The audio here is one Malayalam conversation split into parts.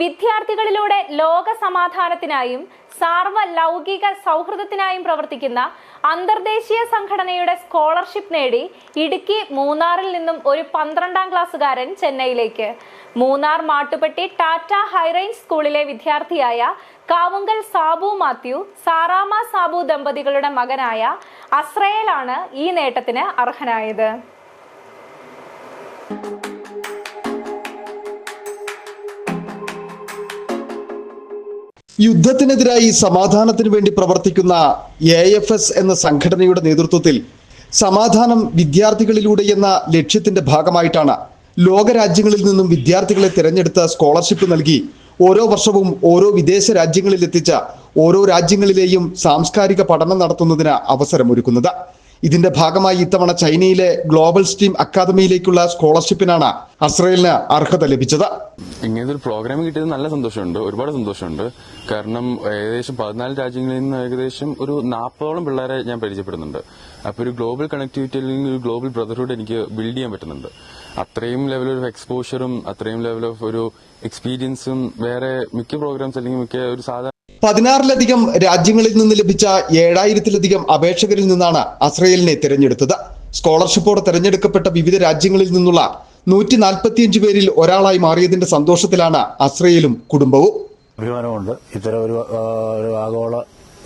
വിദ്യാർത്ഥികളിലൂടെ ലോക സമാധാനത്തിനായും സാർവ ലൗകിക സൗഹൃദത്തിനായും പ്രവർത്തിക്കുന്ന അന്തർദേശീയ സംഘടനയുടെ സ്കോളർഷിപ്പ് നേടി ഇടുക്കി മൂന്നാറിൽ നിന്നും ഒരു പന്ത്രണ്ടാം ക്ലാസ്സുകാരൻ ചെന്നൈയിലേക്ക്. മൂന്നാർ മാട്ടുപ്പെട്ടി ടാറ്റ ഹൈറേഞ്ച് സ്കൂളിലെ വിദ്യാർത്ഥിയായ കാവുങ്കൽ സാബു മാത്യു സാറാമ സാബു ദമ്പതികളുടെ മകനായ അസ്രയേലാണ് ഈ നേട്ടത്തിന് അർഹനായത്. യുദ്ധത്തിനെതിരായി സമാധാനത്തിന് വേണ്ടി പ്രവർത്തിക്കുന്ന എ എഫ് എസ് എന്ന സംഘടനയുടെ നേതൃത്വത്തിൽ സമാധാനം വിദ്യാർത്ഥികളിലൂടെ എന്ന ലക്ഷ്യത്തിന്റെ ഭാഗമായിട്ടാണ് ലോകരാജ്യങ്ങളിൽ നിന്നും വിദ്യാർത്ഥികളെ തിരഞ്ഞെടുത്ത സ്കോളർഷിപ്പ് നൽകി ഓരോ വർഷവും ഓരോ വിദേശ രാജ്യങ്ങളിൽ എത്തിച്ച ഓരോ രാജ്യങ്ങളിലെയും സാംസ്കാരിക പഠനം നടത്തുന്നതിന് അവസരമൊരുക്കുന്നത്. ഇതിന്റെ ഭാഗമായി ഇത്തവണ ചൈനയിലെ ഗ്ലോബൽ സ്ട്രീം അക്കാദമിയിലേക്കുള്ള സ്കോളർഷിപ്പിനാണ് അസ്രയേലിന് അർഹത ലഭിച്ചത്. ഇങ്ങനത്തെ ഒരു പ്രോഗ്രാം കിട്ടിയത് നല്ല സന്തോഷമുണ്ട് ഒരുപാട് സന്തോഷമുണ്ട്. കാരണം ഏകദേശം പതിനാല് രാജ്യങ്ങളിൽ നിന്ന് ഏകദേശം ഒരു നാൽപ്പതോളം പിള്ളേരെ ഞാൻ പരിചയപ്പെടുന്നുണ്ട്. അപ്പൊ ഒരു ഗ്ലോബൽ കണക്ടിവിറ്റി അല്ലെങ്കിൽ ഒരു ഗ്ലോബൽ ബ്രദർഹുഡ് എനിക്ക് ബിൽഡ് ചെയ്യാൻ പറ്റുന്നുണ്ട്. അത്രയും ലെവൽ ഓഫ് എക്സ്പോഷറും അത്രയും ലെവൽ ഓഫ് ഒരു എക്സ്പീരിയൻസും വേറെ മിക്ക പ്രോഗ്രാംസ് അല്ലെങ്കിൽ മിക്ക ഒരു സാധാരണ പതിനാറിലധികം രാജ്യങ്ങളിൽ നിന്ന് ലഭിച്ച ഏഴായിരത്തിലധികം അപേക്ഷകരിൽ നിന്നാണ് അസ്രയേലിനെ തിരഞ്ഞെടുത്തത്. സ്കോളർഷിപ്പോടെ തിരഞ്ഞെടുക്കപ്പെട്ട വിവിധ രാജ്യങ്ങളിൽ നിന്നുള്ള നൂറ്റി നാൽപ്പത്തിയഞ്ച് പേരിൽ ഒരാളായി മാറിയതിന്റെ സന്തോഷത്തിലാണ് അസ്രയേലും കുടുംബവും. അഭിമാനമുണ്ട്. ഇത്തരം ഒരു ആഗോള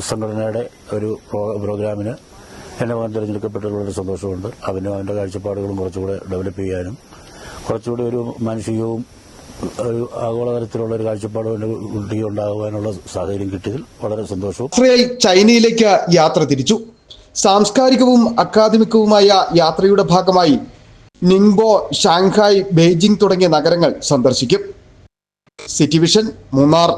സംഘടനയുടെ ഒരു പ്രോഗ്രാമിന് എന്റെ മകൻ തിരഞ്ഞെടുക്കപ്പെട്ടതിൽ വളരെ സന്തോഷമുണ്ട്. അവനും അവന്റെ കാഴ്ചപ്പാടുകളും കുറച്ചുകൂടെ ഡെവലപ്പ് ചെയ്യാനും കുറച്ചുകൂടി ഒരു മാനസികവും ഒരു ഒരു കാഴ്ചപ്പാട് കുട്ടി ഉണ്ടാകുവാനുള്ള സാഹചര്യം കിട്ടിയതിൽ വളരെ സന്തോഷവും. ഇസ്രയേൽ ചൈനയിലേക്ക് യാത്ര തിരിച്ചു. സാംസ്കാരികവും അക്കാദമികവുമായ യാത്രയുടെ ഭാഗമായി നിങ്ബോ ഷാങ്ഹായ് ബെയ്ജിംഗ് തുടങ്ങിയ നഗരങ്ങൾ സന്ദർശിക്കും. City vision Munnar.